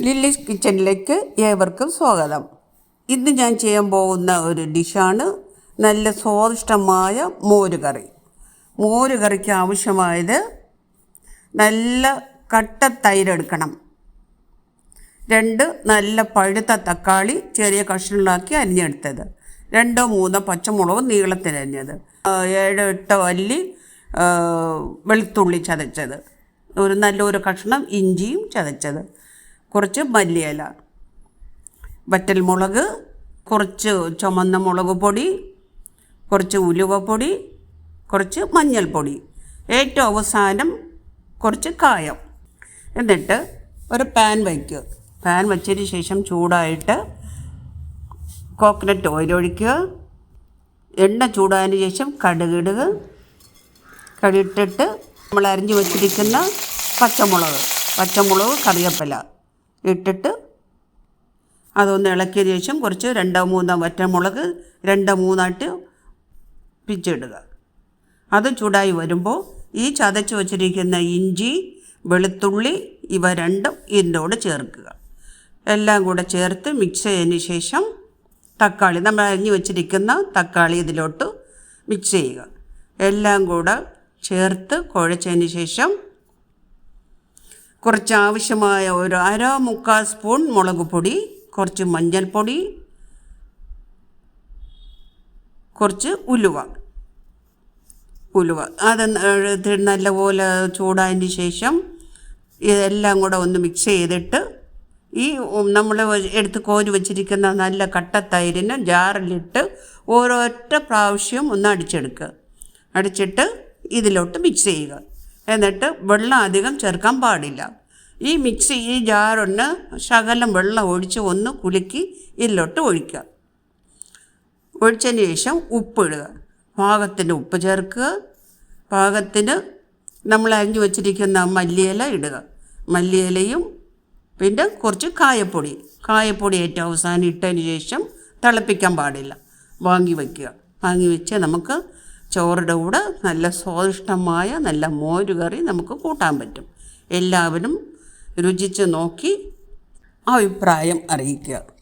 Lilies കിച്ചണിലേക്ക് ഏവർക്കും സ്വാഗതം. ഇന്ന് ഞാൻ ചെയ്യാൻ പോകുന്ന ഒരു ഡിഷാണ് നല്ല സ്വാദിഷ്ടമായ മോരുകറി. മോരുകറിക്ക് ആവശ്യമായത് നല്ല കട്ട തൈരെടുക്കണം. രണ്ട് നല്ല പഴുത്ത തക്കാളി ചെറിയ കഷ്ണങ്ങളാക്കി അരിഞ്ഞെടുത്തത്. രണ്ടോ മൂന്നോ പച്ചമുളക് നീളത്തിലരിഞ്ഞത്. ഏഴോ എട്ടോ അല്ലി വെളുത്തുള്ളി ചതച്ചത്. ഒരു നല്ലൊരു കഷ്ണം ഇഞ്ചിയും ചതച്ചത്. കുറച്ച് മല്ലിയില വറ്റൽമുളക് കുറച്ച് ചുമന്ന മുളക് പൊടി കുറച്ച് ഉലുവപ്പൊടി കുറച്ച് മഞ്ഞൾപ്പൊടി. ഏറ്റവും അവസാനം കുറച്ച് കായം. എന്നിട്ട് ഒരു പാൻ വയ്ക്കുക. പാൻ വെച്ചതിന് ശേഷം ചൂടായിട്ട് കോക്കനട്ട് ഓയിൽ ഒഴിക്കുക. എണ്ണ ചൂടായതിന് ശേഷം കടുകിടുക കടുകിട്ടിട്ട് നമ്മൾ അരിഞ്ഞു വച്ചിരിക്കുന്ന പച്ചമുളക് പച്ചമുളക് കറിവേപ്പില. ഇട്ടിട്ട് അതൊന്ന് ഇളക്കിയതിന് ശേഷം കുറച്ച് രണ്ടോ മൂന്നോ വറ്റമുളക് രണ്ടോ മൂന്നായിട്ട് പിച്ചിടുക. അത് ചൂടായി വരുമ്പോൾ ഈ ചതച്ച് വച്ചിരിക്കുന്ന ഇഞ്ചി വെളുത്തുള്ളി ഇവ രണ്ടും ഇതിന്റെ ചേർക്കുക. എല്ലാം കൂടെ ചേർത്ത് മിക്സ് ചെയ്തതിന് ശേഷം തക്കാളി നമ്മൾ അരിഞ്ഞ് വെച്ചിരിക്കുന്ന തക്കാളി ഇതിലോട്ട് മിക്സ് ചെയ്യുക. എല്ലാം കൂടെ ചേർത്ത് കുഴച്ചതിന് ശേഷം കുറച്ച് ആവശ്യമായ ഒരു അര മുക്കാൽ സ്പൂൺ മുളക് പൊടി കുറച്ച് മഞ്ഞൾപ്പൊടി കുറച്ച് ഉലുവ. ഉലുവ. അത് നല്ലപോലെ ചൂടായതിന് ശേഷം ഇതെല്ലാം കൂടെ ഒന്ന് മിക്സ് ചെയ്തിട്ട് ഈ നമ്മൾ എടുത്ത് കോരി വെച്ചിരിക്കുന്ന നല്ല കട്ട തൈരിന് ജാറിലിട്ട് ഓരോറ്റ പ്രാവശ്യം ഒന്ന് അടിച്ചെടുക്കുക. അടിച്ചിട്ട് ഇതിലോട്ട് മിക്സ് ചെയ്യുക. എന്നിട്ട് വെള്ളം അധികം ചേർക്കാൻ പാടില്ല. ഈ മിക്സി ഈ ജാറൊന്ന് ശകലം വെള്ളം ഒഴിച്ച് ഒന്ന് കുലുക്കി ഇതിലോട്ട് ഒഴിക്കുക. ഒഴിച്ചതിന് ശേഷം ഉപ്പിടുക. പാകത്തിന് ഉപ്പ് ചേർക്കുക. പാകത്തിന് നമ്മൾ അരിഞ്ഞു വച്ചിരിക്കുന്ന മല്ലിയില ഇടുക. മല്ലിയിലയും പിന്നെ കുറച്ച് കായപ്പൊടി. കായപ്പൊടി ഏറ്റവും അവസാനം ഇട്ടതിന് ശേഷം തിളപ്പിക്കാൻ പാടില്ല. വാങ്ങി വയ്ക്കുക വാങ്ങി വെച്ച് നമുക്ക് ചോറിന്റെ കൂടെ നല്ല സ്വാദിഷ്ടമായ നല്ല മോരുകറി നമുക്ക് കൂട്ടാൻ പറ്റും. എല്ലാവരും രുചിച്ച് നോക്കി അഭിപ്രായം അറിയിക്കുക.